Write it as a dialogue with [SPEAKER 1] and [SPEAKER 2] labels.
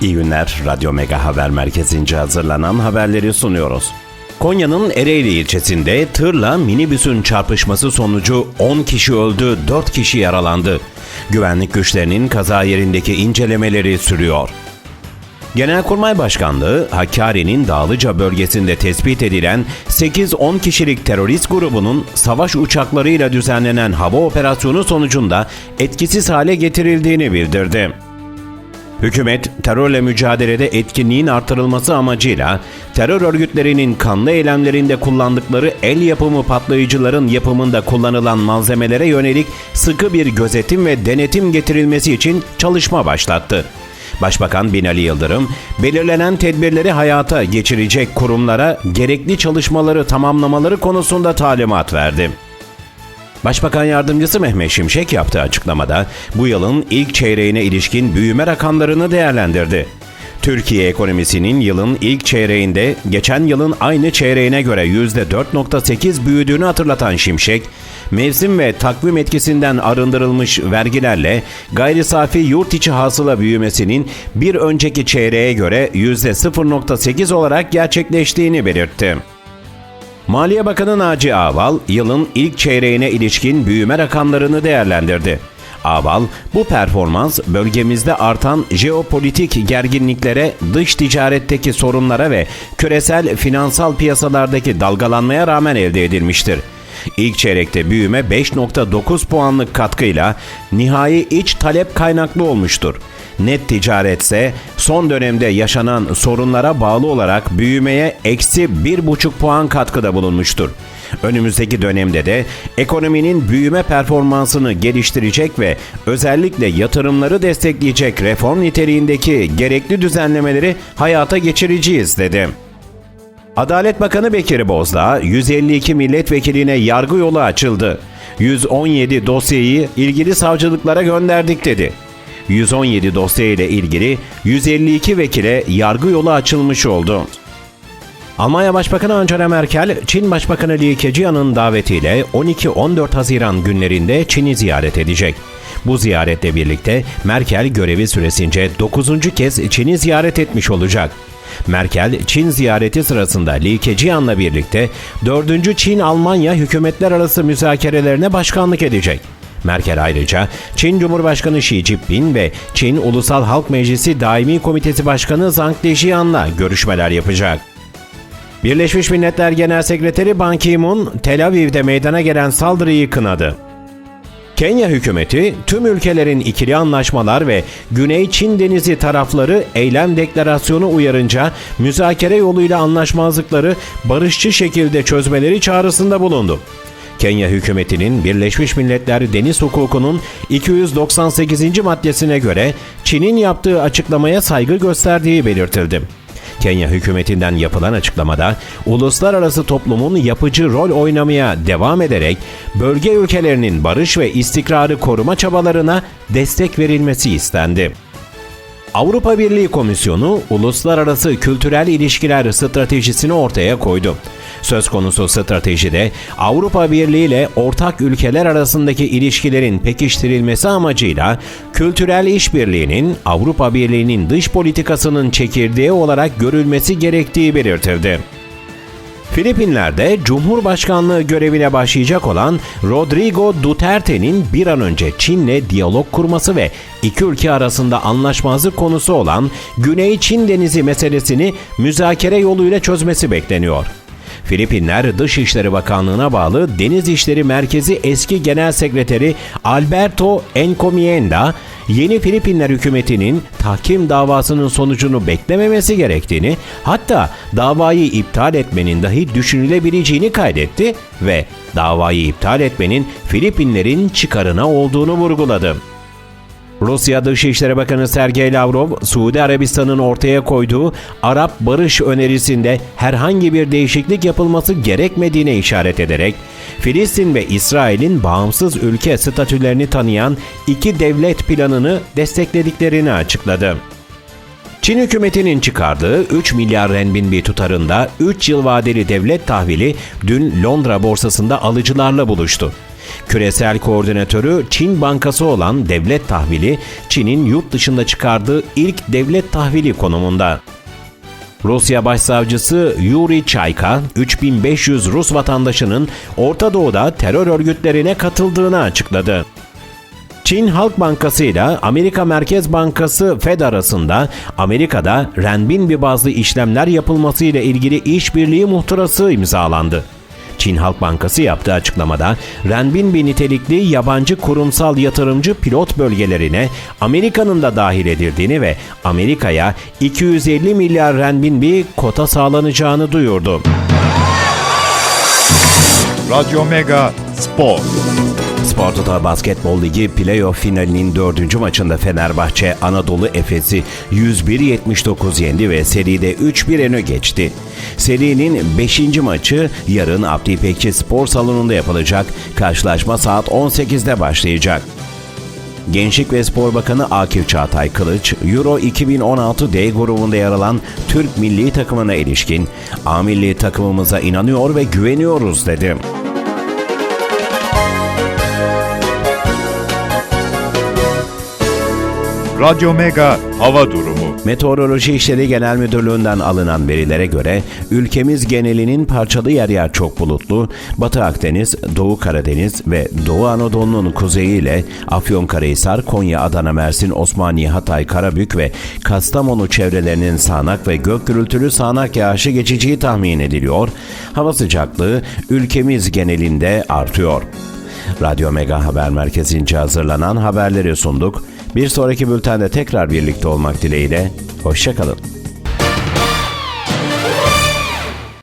[SPEAKER 1] İyi günler. Radyo Mega Haber Merkezi'nce hazırlanan haberleri sunuyoruz. Konya'nın Ereğli ilçesinde tırla minibüsün çarpışması sonucu 10 kişi öldü, 4 kişi yaralandı. Güvenlik güçlerinin kaza yerindeki incelemeleri sürüyor. Genelkurmay Başkanlığı, Hakkari'nin Dağlıca bölgesinde tespit edilen 8-10 kişilik terörist grubunun savaş uçaklarıyla düzenlenen hava operasyonu sonucunda etkisiz hale getirildiğini bildirdi. Hükümet, terörle mücadelede etkinliğin artırılması amacıyla terör örgütlerinin kanlı eylemlerinde kullandıkları el yapımı patlayıcıların yapımında kullanılan malzemelere yönelik sıkı bir gözetim ve denetim getirilmesi için çalışma başlattı. Başbakan Binali Yıldırım, belirlenen tedbirleri hayata geçirecek kurumlara gerekli çalışmaları tamamlamaları konusunda talimat verdi. Başbakan Yardımcısı Mehmet Şimşek yaptığı açıklamada bu yılın ilk çeyreğine ilişkin büyüme rakamlarını değerlendirdi. Türkiye ekonomisinin yılın ilk çeyreğinde geçen yılın aynı çeyreğine göre %4.8 büyüdüğünü hatırlatan Şimşek, mevsim ve takvim etkisinden arındırılmış vergilerle gayri safi yurt içi hasıla büyümesinin bir önceki çeyreğe göre %0.8 olarak gerçekleştiğini belirtti. Maliye Bakanı Naci Ağbal, yılın ilk çeyreğine ilişkin büyüme rakamlarını değerlendirdi. Ağbal, bu performans bölgemizde artan jeopolitik gerginliklere, dış ticaretteki sorunlara ve küresel finansal piyasalardaki dalgalanmaya rağmen elde edilmiştir. İlk çeyrekte büyüme 5.9 puanlık katkıyla nihai iç talep kaynaklı olmuştur. Net ticaretse son dönemde yaşanan sorunlara bağlı olarak büyümeye eksi 1,5 puan katkıda bulunmuştur. Önümüzdeki dönemde de ekonominin büyüme performansını geliştirecek ve özellikle yatırımları destekleyecek reform niteliğindeki gerekli düzenlemeleri hayata geçireceğiz dedi. Adalet Bakanı Bekir Bozdağ, 152 milletvekiline yargı yolu açıldı. 117 dosyayı ilgili savcılıklara gönderdik dedi. 117 dosya ile ilgili 152 vekile yargı yolu açılmış oldu. Almanya Başbakanı Angela Merkel, Çin Başbakanı Li Keqiang'ın davetiyle 12-14 Haziran günlerinde Çin'i ziyaret edecek. Bu ziyaretle birlikte Merkel görevi süresince 9. kez Çin'i ziyaret etmiş olacak. Merkel, Çin ziyareti sırasında Li Keqiang'la birlikte 4. Çin-Almanya hükümetler arası müzakerelerine başkanlık edecek. Merkel ayrıca Çin Cumhurbaşkanı Xi Jinping ve Çin Ulusal Halk Meclisi Daimi Komitesi Başkanı Zhang Dejian'la görüşmeler yapacak. Birleşmiş Milletler Genel Sekreteri Ban Ki-moon, Tel Aviv'de meydana gelen saldırıyı kınadı. Kenya hükümeti tüm ülkelerin ikili anlaşmalar ve Güney Çin Denizi tarafları eylem deklarasyonu uyarınca müzakere yoluyla anlaşmazlıkları barışçı şekilde çözmeleri çağrısında bulundu. Kenya hükümetinin Birleşmiş Milletler Deniz Hukuku'nun 298. maddesine göre Çin'in yaptığı açıklamaya saygı gösterdiği belirtildi. Kenya hükümetinden yapılan açıklamada uluslararası toplumun yapıcı rol oynamaya devam ederek bölge ülkelerinin barış ve istikrarı koruma çabalarına destek verilmesi istendi. Avrupa Birliği Komisyonu uluslararası kültürel ilişkiler stratejisini ortaya koydu. Söz konusu stratejide Avrupa Birliği ile ortak ülkeler arasındaki ilişkilerin pekiştirilmesi amacıyla kültürel işbirliğinin Avrupa Birliği'nin dış politikasının çekirdeği olarak görülmesi gerektiği belirtildi. Filipinler'de Cumhurbaşkanlığı görevine başlayacak olan Rodrigo Duterte'nin bir an önce Çin'le diyalog kurması ve iki ülke arasında anlaşmazlık konusu olan Güney Çin Denizi meselesini müzakere yoluyla çözmesi bekleniyor. Filipinler Dışişleri Bakanlığı'na bağlı Deniz İşleri Merkezi eski Genel Sekreteri Alberto Encomienda, yeni Filipinler hükümetinin tahkim davasının sonucunu beklememesi gerektiğini, hatta davayı iptal etmenin dahi düşünülebileceğini kaydetti ve davayı iptal etmenin Filipinlerin çıkarına olduğunu vurguladı. Rusya Dışişleri Bakanı Sergey Lavrov, Suudi Arabistan'ın ortaya koyduğu Arap barış önerisinde herhangi bir değişiklik yapılması gerekmediğine işaret ederek, Filistin ve İsrail'in bağımsız ülke statülerini tanıyan iki devlet planını desteklediklerini açıkladı. Çin hükümetinin çıkardığı 3 milyar renminbi tutarında 3 yıl vadeli devlet tahvili dün Londra borsasında alıcılarla buluştu. Küresel koordinatörü Çin Bankası olan devlet tahvili, Çin'in yurt dışında çıkardığı ilk devlet tahvili konumunda. Rusya Başsavcısı Yuri Çayka, 3500 Rus vatandaşının Orta Doğu'da terör örgütlerine katıldığını açıkladı. Çin Halk Bankası ile Amerika Merkez Bankası Fed arasında Amerika'da renminbi bazlı işlemler yapılması ile ilgili işbirliği muhtırası imzalandı. Çin Halk Bankası yaptığı açıklamada renminbi nitelikli yabancı kurumsal yatırımcı pilot bölgelerine Amerika'nın da dahil edildiğini ve Amerika'ya 250 milyar renminbi kota sağlanacağını duyurdu.
[SPEAKER 2] Radyo Mega Spor.
[SPEAKER 1] Spor Toto Basketbol Ligi playoff finalinin dördüncü maçında Fenerbahçe Anadolu Efes'i 101-79 yendi ve seride 3-1 öne geçti. Serinin 5. maçı yarın Abdi İpekçi Spor Salonu'nda yapılacak. Karşılaşma saat 18'de başlayacak. Gençlik ve Spor Bakanı Akif Çağatay Kılıç, Euro 2016 D grubunda yer alan Türk milli takımına ilişkin A milli takımımıza inanıyor ve güveniyoruz dedi.
[SPEAKER 2] Radyo Mega Hava Durumu.
[SPEAKER 1] Meteoroloji İşleri Genel Müdürlüğü'nden alınan verilere göre ülkemiz genelinin parçalı yer yer çok bulutlu, Batı Akdeniz, Doğu Karadeniz ve Doğu Anadolu'nun kuzeyi ile Afyonkarahisar, Konya, Adana, Mersin, Osmaniye, Hatay, Karabük ve Kastamonu çevrelerinin sağanak ve gök gürültülü sağanak yağışı geçeceği tahmin ediliyor. Hava sıcaklığı ülkemiz genelinde artıyor. Radyo Mega Haber Merkezi'nce hazırlanan haberleri sunduk. Bir sonraki bültende tekrar birlikte olmak dileğiyle. Hoşçakalın.